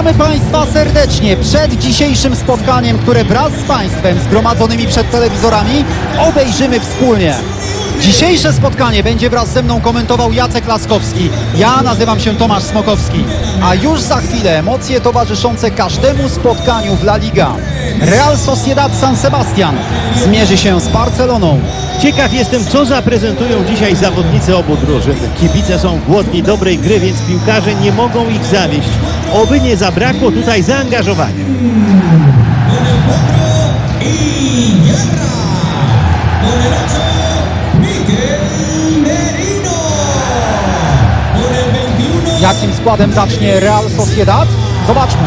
Witamy Państwa serdecznie przed dzisiejszym spotkaniem, które wraz z Państwem zgromadzonymi przed telewizorami obejrzymy wspólnie. Dzisiejsze spotkanie będzie wraz ze mną komentował Jacek Laskowski. Ja nazywam się Tomasz Smokowski. A już za chwilę emocje towarzyszące każdemu spotkaniu w La Liga. Real Sociedad San Sebastian zmierzy się z Barceloną. Ciekaw jestem, co zaprezentują dzisiaj zawodnicy obu drużyn. Kibice są głodni dobrej gry, więc piłkarze nie mogą ich zawieść. Oby nie zabrakło tutaj zaangażowania. Jakim składem zacznie Real Sociedad? Zobaczmy.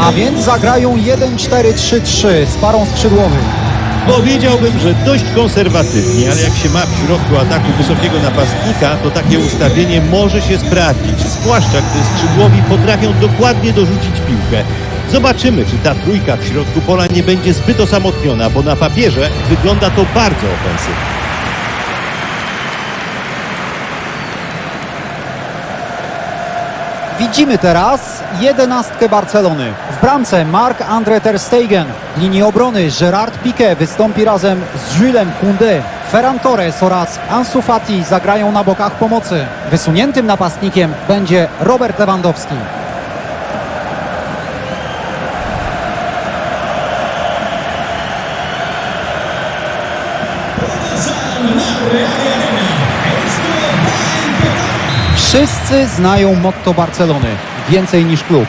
A więc zagrają 1-4-3-3 z parą skrzydłowych. Powiedziałbym, że dość konserwatywnie, ale jak się ma w środku ataku wysokiego napastnika, to takie ustawienie może się sprawdzić, zwłaszcza gdy skrzydłowi potrafią dokładnie dorzucić piłkę. Zobaczymy, czy ta trójka w środku pola nie będzie zbyt osamotniona, bo na papierze wygląda to bardzo ofensywnie. Widzimy teraz jedenastkę Barcelony. W bramce Marc-André Ter Stegen. W linii obrony Gerard Piqué wystąpi razem z Julesem Koundé. Ferran Torres oraz Ansu Fati zagrają na bokach pomocy. Wysuniętym napastnikiem będzie Robert Lewandowski. Wszyscy znają motto Barcelony. Więcej niż klub.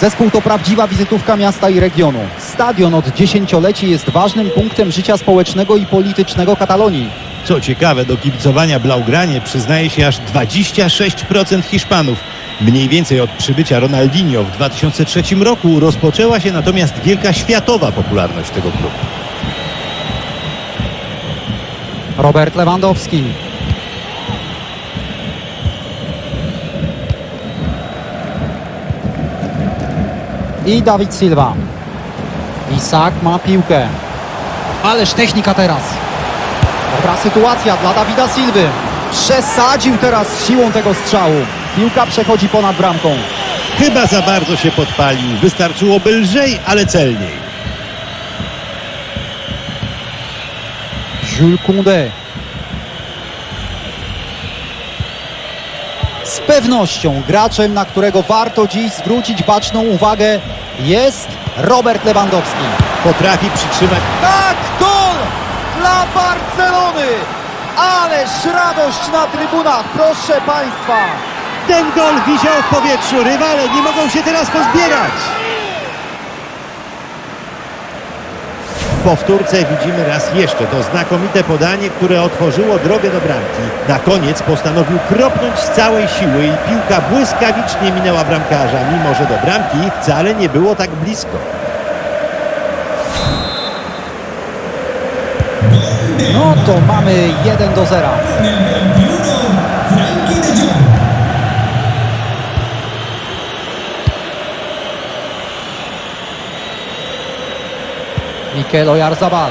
Zespół to prawdziwa wizytówka miasta i regionu. Stadion od dziesięcioleci jest ważnym punktem życia społecznego i politycznego Katalonii. Co ciekawe, do kibicowania Blaugranie przyznaje się aż 26% Hiszpanów. Mniej więcej od przybycia Ronaldinho w 2003 roku rozpoczęła się natomiast wielka światowa popularność tego klubu. Robert Lewandowski. I Dawid Silva. Isak ma piłkę. Ależ technika teraz. Dobra sytuacja dla Dawida Silwy. Przesadził teraz siłą tego strzału. Piłka przechodzi ponad bramką. Chyba za bardzo się podpalił. Wystarczyłoby lżej, ale celniej. Jules Koundé. Pewnością graczem, na którego warto dziś zwrócić baczną uwagę jest Robert Lewandowski. Potrafi przytrzymać Tak, gol dla Barcelony! Ależ radość na trybunach, proszę Państwa! Ten gol wisiał w powietrzu. Rywale nie mogą się teraz pozbierać. Powtórce widzimy raz jeszcze to znakomite podanie, które otworzyło drogę do bramki. Na koniec postanowił kropnąć z całej siły i piłka błyskawicznie minęła bramkarza, mimo że do bramki wcale nie było tak blisko. No to mamy 1 do 0. Mikel Oyarzabal.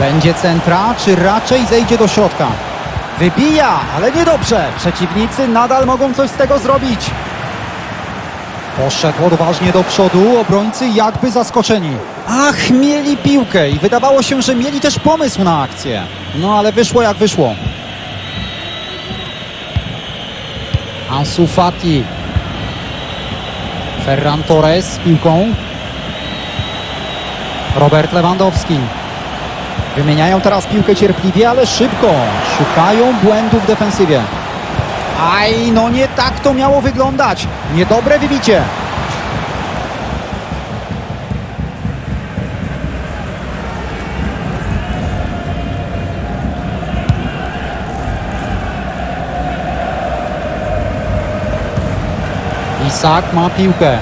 Będzie centra, czy raczej zejdzie do środka? Wybija, ale niedobrze. Przeciwnicy nadal mogą coś z tego zrobić. Poszedł odważnie do przodu, obrońcy jakby zaskoczeni. Ach, mieli piłkę i wydawało się, że mieli też pomysł na akcję. No ale wyszło jak wyszło. Ansu Fati. Ferran Torres z piłką. Robert Lewandowski. Wymieniają teraz piłkę cierpliwie, ale szybko. Szukają błędów w defensywie. Aj, no nie tak to miało wyglądać. Niedobre wybicie. Isak ma piłkę.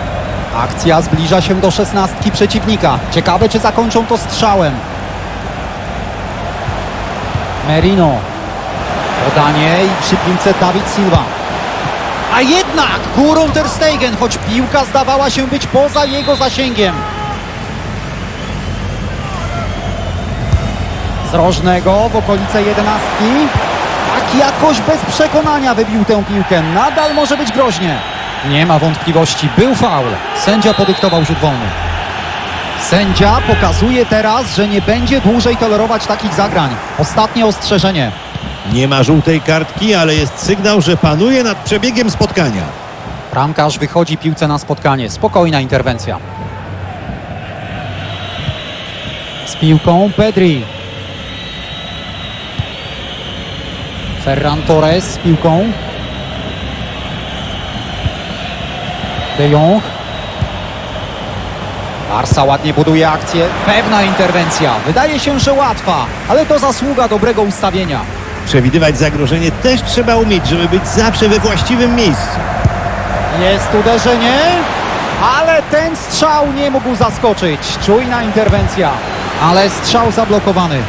Akcja zbliża się do szesnastki przeciwnika. Ciekawe, czy zakończą to strzałem. Merino. Podanie i przy piłce Dawid Silva. A jednak górą Ter Stegen, choć piłka zdawała się być poza jego zasięgiem. Z rożnego w okolice jedenastki. Tak jakoś bez przekonania wybił tę piłkę. Nadal może być groźnie. Nie ma wątpliwości, był faul. Sędzia podyktował rzut wolny. Sędzia pokazuje teraz, że nie będzie dłużej tolerować takich zagrań. Ostatnie ostrzeżenie. Nie ma żółtej kartki, ale jest sygnał, że panuje nad przebiegiem spotkania. Bramkarz wychodzi piłce na spotkanie. Spokojna interwencja. Z piłką Pedri. Ferran Torres z piłką. De Jong. Barca ładnie buduje akcję. Pewna interwencja. Wydaje się, że łatwa, ale to zasługa dobrego ustawienia. Przewidywać zagrożenie też trzeba umieć, żeby być zawsze we właściwym miejscu. Jest uderzenie, ale ten strzał nie mógł zaskoczyć. Czujna interwencja, ale strzał zablokowany.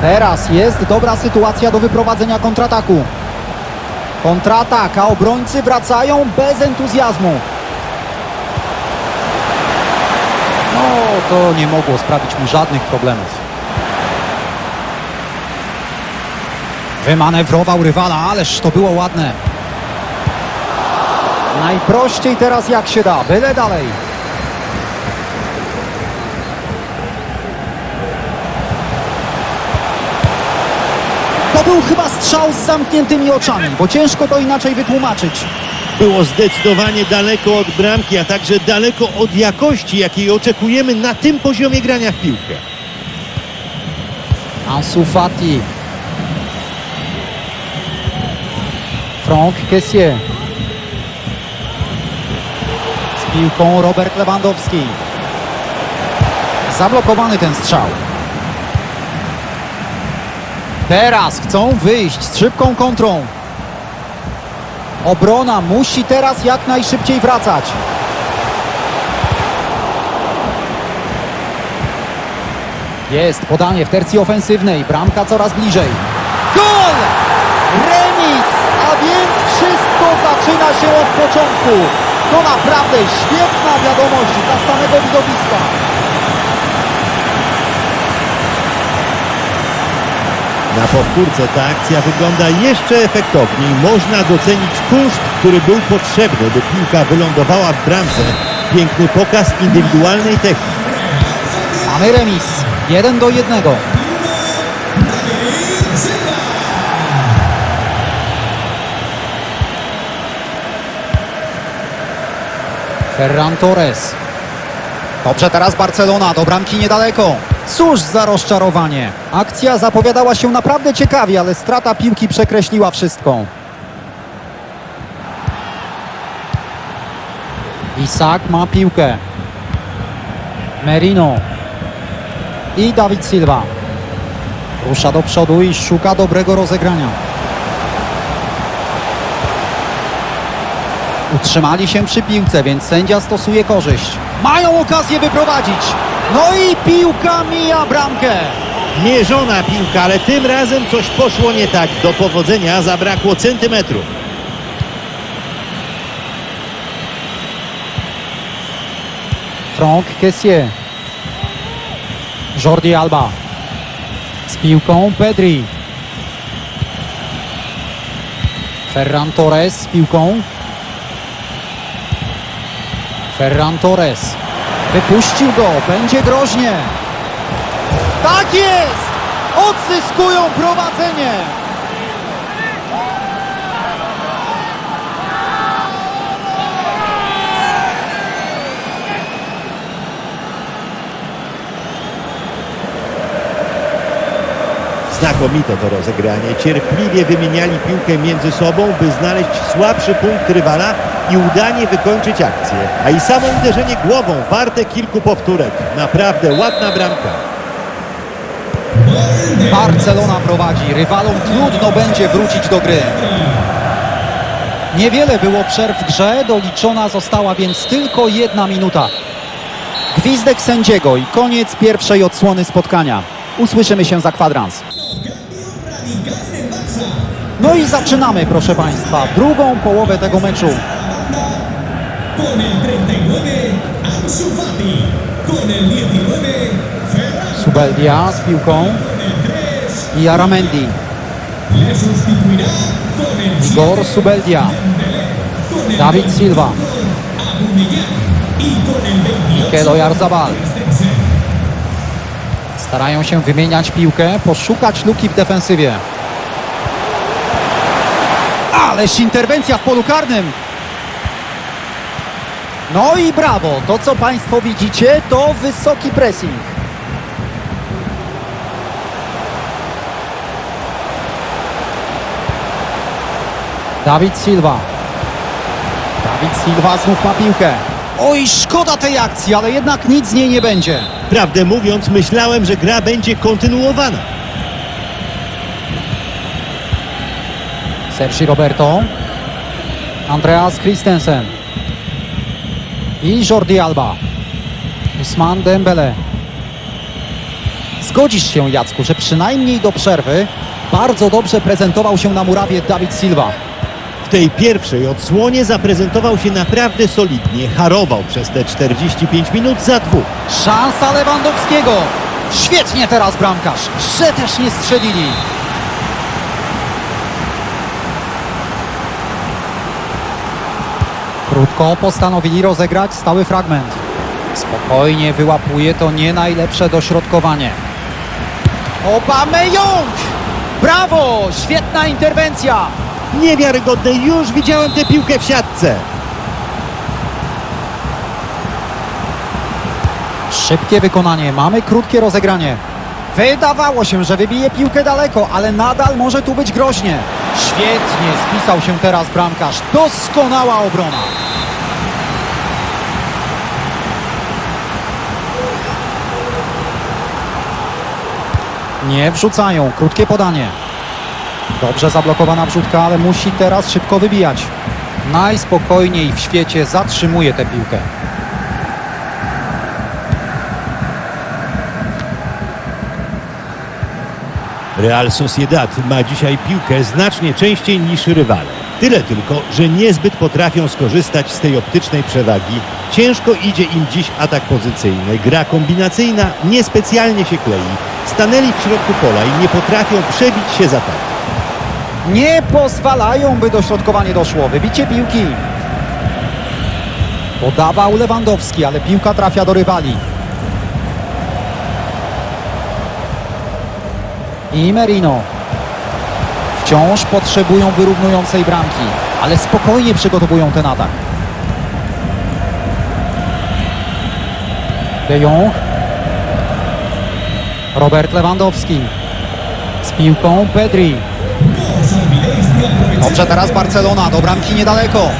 Teraz jest dobra sytuacja do wyprowadzenia kontrataku. Kontratak, a obrońcy wracają bez entuzjazmu. No, to nie mogło sprawić mu żadnych problemów. Wymanewrował rywala, ależ to było ładne. Najprościej teraz jak się da, byle dalej. Był chyba strzał z zamkniętymi oczami, bo ciężko to inaczej wytłumaczyć. Było zdecydowanie daleko od bramki, a także daleko od jakości, jakiej oczekujemy na tym poziomie grania w piłkę. Ansu Fati. Franck Kessier. Z piłką Robert Lewandowski. Zablokowany ten strzał. Teraz chcą wyjść z szybką kontrą. Obrona musi teraz jak najszybciej wracać. Jest podanie w tercji ofensywnej. Bramka coraz bliżej. Gol! Remis! A więc wszystko zaczyna się od początku. To naprawdę świetna wiadomość dla samego widowiska. Na powtórce ta akcja wygląda jeszcze efektowniej. Można docenić kunszt, który był potrzebny, by piłka wylądowała w bramce. Piękny pokaz indywidualnej techniki. Mamy remis. 1 do 1. Ferran Torres. Dobrze teraz Barcelona, do bramki niedaleko. Cóż za rozczarowanie. Akcja zapowiadała się naprawdę ciekawie, ale strata piłki przekreśliła wszystko. Isak ma piłkę. Merino. I Dawid Silva. Rusza do przodu i szuka dobrego rozegrania. Utrzymali się przy piłce, więc sędzia stosuje korzyść. Mają okazję wyprowadzić. No i piłka mija bramkę. Mierzona piłka, ale tym razem coś poszło nie tak. Do powodzenia zabrakło centymetrów. Franck Kessier. Jordi Alba. Z piłką Pedri. Ferran Torres z piłką. Ferran Torres. Wypuścił go. Będzie groźnie. Tak jest! Odzyskują prowadzenie. Znakomite to rozegranie. Cierpliwie wymieniali piłkę między sobą, by znaleźć słabszy punkt rywala i udanie wykończyć akcję. A i samo uderzenie głową warte kilku powtórek. Naprawdę ładna bramka. Barcelona prowadzi. Rywalom trudno będzie wrócić do gry. Niewiele było przerw w grze, doliczona została więc tylko jedna minuta. Gwizdek sędziego i koniec pierwszej odsłony spotkania. Usłyszymy się za kwadrans. No i zaczynamy, proszę Państwa, drugą połowę tego meczu. Con el 39, Ansu Fati. Con el 19, Ferran. Subeldia z piłką. Con el 3, i Aramendi. Igor Subeldia. David Silva. Abumellán con el 28 Mikel Oyarzabal. Starają się wymieniać piłkę, poszukać luki w defensywie. Ależ interwencja w polu karnym. No i brawo, to co Państwo widzicie to wysoki pressing. Dawid Silva. Dawid Silva znów ma piłkę. Oj, szkoda tej akcji, ale jednak nic z niej nie będzie. Prawdę mówiąc, myślałem, że gra będzie kontynuowana. Sergi Roberto, Andreas Christensen i Jordi Alba. Usman Dembele. Zgodzisz się, Jacku, że przynajmniej do przerwy bardzo dobrze prezentował się na murawie Dawid Silva. Tej pierwszej odsłonie zaprezentował się naprawdę solidnie. Harował przez te 45 minut za dwóch. Szansa Lewandowskiego. Świetnie teraz bramkarz, że też nie strzelili. Krótko postanowili rozegrać stały fragment. Spokojnie wyłapuje to nie najlepsze dośrodkowanie. Aubameyang! Brawo! Świetna interwencja! Niewiarygodne, już widziałem tę piłkę w siatce. Szybkie wykonanie, mamy krótkie rozegranie. Wydawało się, że wybije piłkę daleko, ale nadal może tu być groźnie. Świetnie spisał się teraz bramkarz. Doskonała obrona. Nie wrzucają, krótkie podanie. Dobrze zablokowana wrzutka, ale musi teraz szybko wybijać. Najspokojniej w świecie zatrzymuje tę piłkę. Real Sociedad ma dzisiaj piłkę znacznie częściej niż rywale. Tyle tylko, że niezbyt potrafią skorzystać z tej optycznej przewagi. Ciężko idzie im dziś atak pozycyjny. Gra kombinacyjna niespecjalnie się klei. Stanęli w środku pola i nie potrafią przebić się za tak. Nie pozwalają, by dośrodkowanie doszło. Wybicie piłki. Podawał Lewandowski, ale piłka trafia do rywali. I Merino. Wciąż potrzebują wyrównującej bramki, ale spokojnie przygotowują ten atak. De Jong. Robert Lewandowski. Z piłką Pedri. Dobrze, teraz Barcelona, do bramki niedaleko.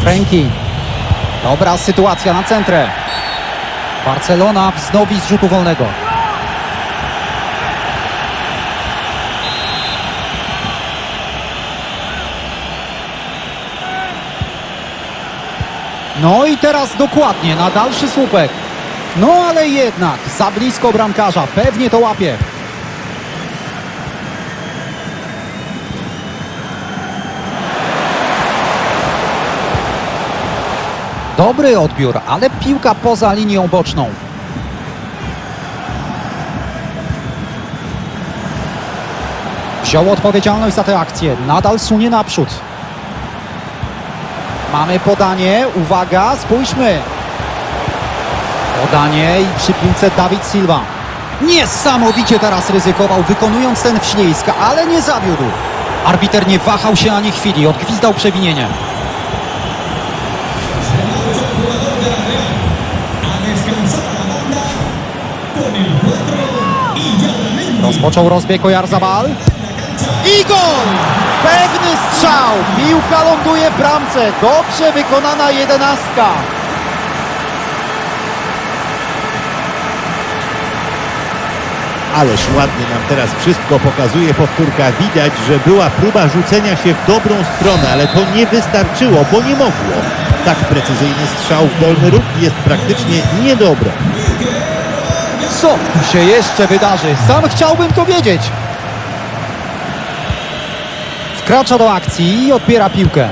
Franki. Dobra sytuacja na centrę. Barcelona wznowi z rzutu wolnego. No i teraz dokładnie na dalszy słupek. No ale jednak za blisko bramkarza. Pewnie to łapie. Dobry odbiór, ale piłka poza linią boczną. Wziął odpowiedzialność za tę akcję. Nadal sunie naprzód. Mamy podanie. Uwaga, spójrzmy. Podanie i przy piłce Dawid Silva. Niesamowicie teraz ryzykował, wykonując ten wślizg, ale nie zawiódł. Arbiter nie wahał się ani chwili, odgwizdał przewinienie. A descansar la banda con el 4 Yaramendi. Rozpoczął rozbieg Oyarzabal. I gol! Pewny strzał! Piłka ląduje w bramce. Dobrze wykonana jedenastka. Ależ ładnie nam teraz wszystko pokazuje powtórka. Widać, że była próba rzucenia się w dobrą stronę, ale to nie wystarczyło, bo nie mogło. Tak precyzyjny strzał w dolny róg jest praktycznie niedobry. Co tu się jeszcze wydarzy? Sam chciałbym to wiedzieć. Wkracza do akcji i odbiera piłkę.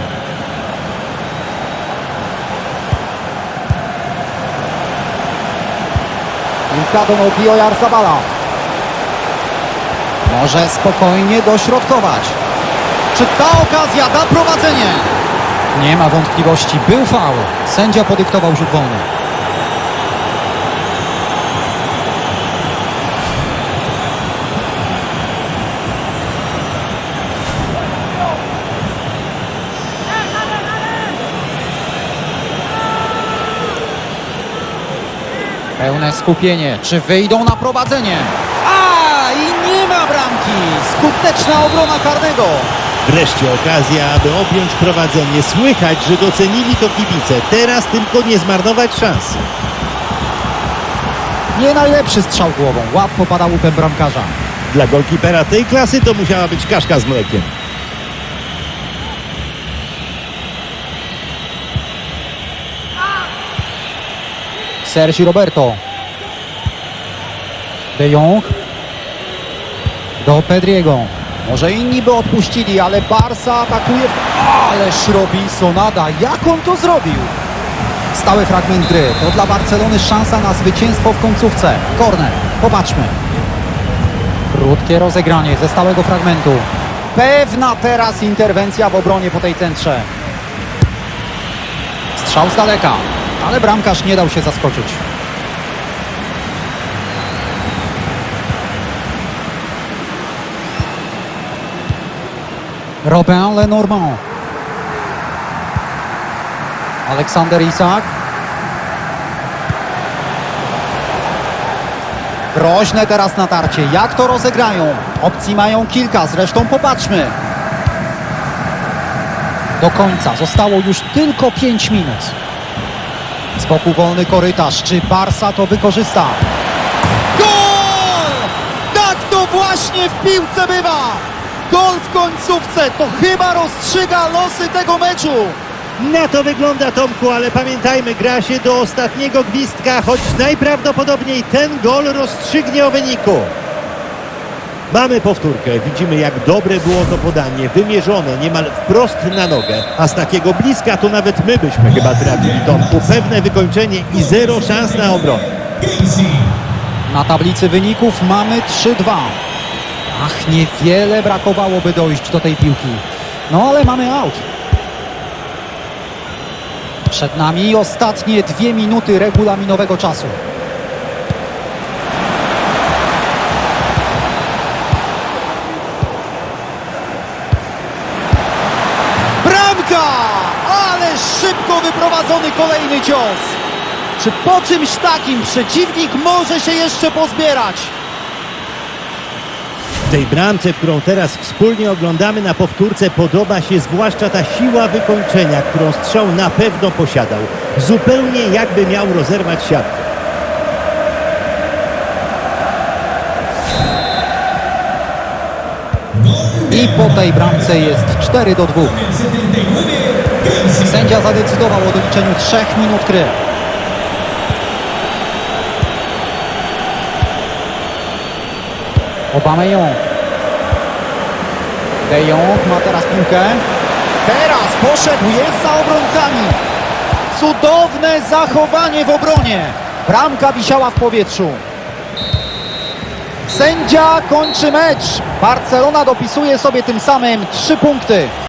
Piłka do nogi Oyarzabala. Może spokojnie dośrodkować. Czy ta okazja da prowadzenie? Nie ma wątpliwości, był faul. Sędzia podyktował rzut wolny. Pełne skupienie. Czy wyjdą na prowadzenie? Nie ma bramki. Skuteczna obrona karnego. Wreszcie okazja, aby objąć prowadzenie. Słychać, że docenili to kibice. Teraz tylko nie zmarnować szansy. Nie najlepszy strzał głową. Łatwo pada łupem bramkarza. Dla golkipera tej klasy to musiała być kaszka z mlekiem. Sergi Roberto. De Jong. Do Pedriego. Może inni by odpuścili, ale Barca atakuje. Ależ robi Sonada. Jak on to zrobił? Stały fragment gry. To dla Barcelony szansa na zwycięstwo w końcówce. Korner. Popatrzmy. Krótkie rozegranie ze stałego fragmentu. Pewna teraz interwencja w obronie po tej centrze. Strzał z daleka, ale bramkarz nie dał się zaskoczyć. Robin Lenormand. Aleksander Isak. Groźne teraz natarcie. Jak to rozegrają? Opcji mają kilka, zresztą popatrzmy. Do końca zostało już tylko 5 minut. Z boku wolny korytarz. Czy Barsa to wykorzysta? Gol! Tak to właśnie w piłce bywa! Gol w końcówce to chyba rozstrzyga losy tego meczu. Na to wygląda Tomku, ale pamiętajmy, gra się do ostatniego gwizdka, choć najprawdopodobniej ten gol rozstrzygnie o wyniku. Mamy powtórkę. Widzimy, jak dobre było to podanie, wymierzone niemal wprost na nogę. A z takiego bliska to nawet my byśmy chyba trafili, Tomku. Pewne wykończenie i zero szans na obronę. Casey. Na tablicy wyników mamy 3-2. Ach, niewiele brakowałoby dojść do tej piłki. No ale mamy aut. Przed nami ostatnie dwie minuty regulaminowego czasu. Bramka! Ale szybko wyprowadzony kolejny cios. Czy po czymś takim przeciwnik może się jeszcze pozbierać? Tej bramce, którą teraz wspólnie oglądamy na powtórce, podoba się zwłaszcza ta siła wykończenia, którą strzał na pewno posiadał. Zupełnie jakby miał rozerwać siatkę. I po tej bramce jest 4 do 2. 79. Casey. Sędzia zadecydował o doliczeniu 3 minut gry. Aubameyang. De Jong ma teraz piłkę. Teraz poszedł, jest za obrońcami. Cudowne zachowanie w obronie. Bramka wisiała w powietrzu. Sędzia kończy mecz. Barcelona dopisuje sobie tym samym 3 punkty.